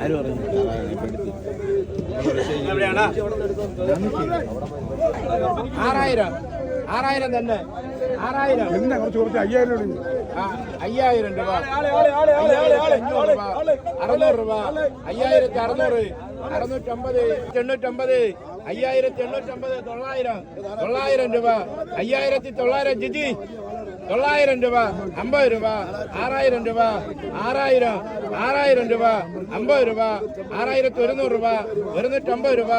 ആര് പറഞ്ഞു ആറായിരം. ആറായിരം തന്നെ. ആറായിരം. എന്നാ കുറച്ച് കുറച്ച് അയ്യായിരം രൂപ അയ്യായിരം രൂപ. അറുന്നൂറ് രൂപ. അയ്യായിരത്തി അറുന്നൂറ്. അറുന്നൂറ്റമ്പത് എണ്ണൂറ്റമ്പത്. അയ്യായിരത്തി എണ്ണൂറ്റമ്പത് തൊള്ളായിരം. തൊള്ളായിരം രൂപ. അയ്യായിരത്തി തൊള്ളായിരം ജിജി. തൊള്ളായിരം രൂപ അമ്പത് രൂപ ആറായിരം രൂപ ആറായിരം ആറായിരം രൂപ അമ്പത് രൂപ ആറായിരത്തി ഒരുന്നൂറ് രൂപ ഒരുന്നൂറ്റമ്പത് രൂപ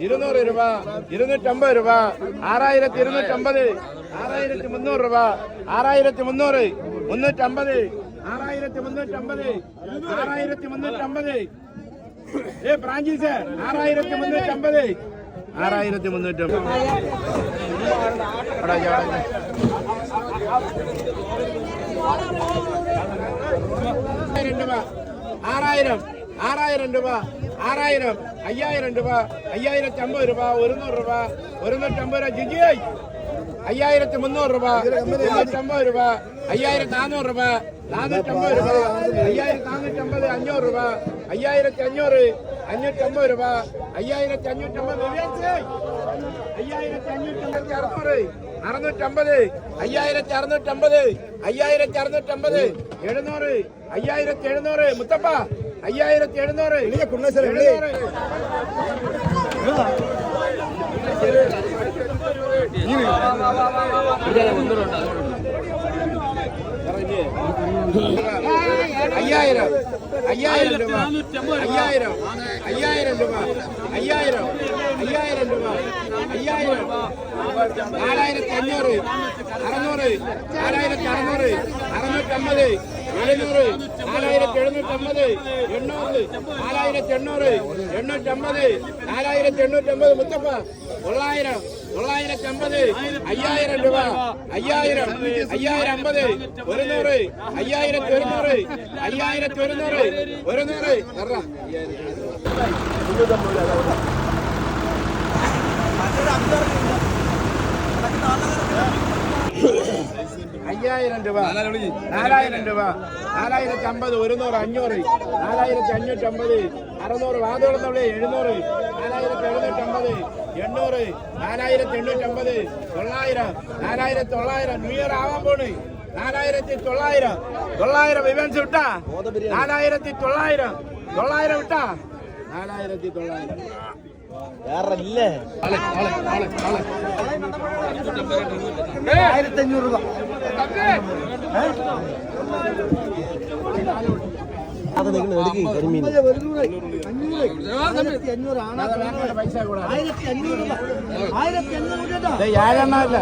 ഇരുന്നൂറ് രൂപ ഇരുന്നൂറ്റമ്പത് രൂപ ആറായിരത്തി ഇരുന്നൂറ്റമ്പത് ആറായിരത്തി മുന്നൂറ് രൂപ ആറായിരത്തി മുന്നൂറ് മുന്നൂറ്റമ്പത് ആറായിരത്തി മുന്നൂറ്റമ്പത് ആറായിരത്തി മുന്നൂറ്റമ്പത് ഏ ഫ്രാഞ്ചൈസ് ആറായിരത്തി മുന്നൂറ്റമ്പത് ആറായിരത്തി മുന്നൂറ്റമ്പത് രൂപ. ആറായിരം. ആറായിരം രൂപ. ആറായിരം. അയ്യായിരം രൂപ. അയ്യായിരത്തി അമ്പത് രൂപ. ഒരുന്നൂറ് രൂപ. ഒരുന്നൂറ്റി അമ്പത് രൂപ. ജിജിയായി അയ്യായിരത്തി മുന്നൂറ് രൂപ. മുന്നൂറ്റി അമ്പത് രൂപ. അയ്യായിരത്തി നാനൂറ് രൂപ. നാനൂറ്റി അമ്പത് രൂപ. അയ്യായിരത്തി നാനൂറ്റി അമ്പത് അഞ്ഞൂറ് രൂപ. അയ്യായിരത്തി അഞ്ഞൂറ് അഞ്ഞൂറ്റി അമ്പത് രൂപ. അയ്യായിരത്തി അഞ്ഞൂറ്റി അമ്പത് അയ്യായിരത്തി അഞ്ഞൂറ്റി അമ്പത്തി അറുന്നൂറ്. അറുന്നൂറ്റമ്പത് അയ്യായിരത്തി അറുന്നൂറ്റമ്പത് അയ്യായിരത്തി അറുന്നൂറ്റമ്പത് എഴുന്നൂറ് അയ്യായിരത്തി എഴുന്നൂറ് മുത്തപ്പ അയ്യായിരത്തി എഴുന്നൂറ്. അയ്യായിരം. അയ്യായിരം രൂപ. അയ്യായിരം. അയ്യായിരം രൂപ. അയ്യായിരം. അയ്യായിരം രൂപ. അയ്യായിരം. നാലായിരത്തി അഞ്ഞൂറ്. അറുന്നൂറ്. നാലായിരത്തി അറുന്നൂറ്. അറുന്നൂറ്റമ്പത്. എഴുന്നൂറ് നാലായിരത്തി എഴുന്നൂറ്റമ്പത് എണ്ണൂറ് നാലായിരത്തി എണ്ണൂറ് എണ്ണൂറ്റമ്പത് നാലായിരത്തി എണ്ണൂറ്റമ്പത് മുത്തപ്പ തൊള്ളായിരം തൊള്ളായിരത്തി അമ്പത് അയ്യായിരം രൂപ അയ്യായിരം അയ്യായിരം അമ്പത് ഒരുന്നൂറ് അയ്യായിരത്തി ഒരുന്നൂറ് അയ്യായിരത്തി ഒരുന്നൂറ് ഒരുന്നൂറ് എറ. അയ്യായിരം രൂപ. നാലായിരം രൂപ. നാലായിരത്തി അമ്പത് ഒരുന്നൂറ് അഞ്ഞൂറ്. നാലായിരത്തി അഞ്ഞൂറ്റി അമ്പത് അറുന്നൂറ് വാതോളത്തുള്ള എഴുന്നൂറ്. നാലായിരത്തി എഴുന്നൂറ്റി അമ്പത് എണ്ണൂറ്. നാലായിരത്തി എണ്ണൂറ്റി അമ്പത് തൊള്ളായിരം. നാലായിരത്തി തൊള്ളായിരം ന്യൂ ഇയർ ആവാൻ പോണ്. നാലായിരത്തി തൊള്ളായിരം തൊള്ളായിരം ഇവൻസ് വിട്ടാ. നാലായിരത്തി തൊള്ളായിരം തൊള്ളായിരം വിട്ടാ നാലായിരത്തി തൊള്ളായിരം വേറല്ലേ ആയിരത്തി അഞ്ഞൂറ് രൂപ. അത് നിങ്ങൾ എടുക്കും കരിമീൻ. ആയിരത്തി അഞ്ഞൂറ് ആണ് പൈസ കൂടാ ആയിരത്തി അഞ്ഞൂറ് ഏഴെണ്ണല്ല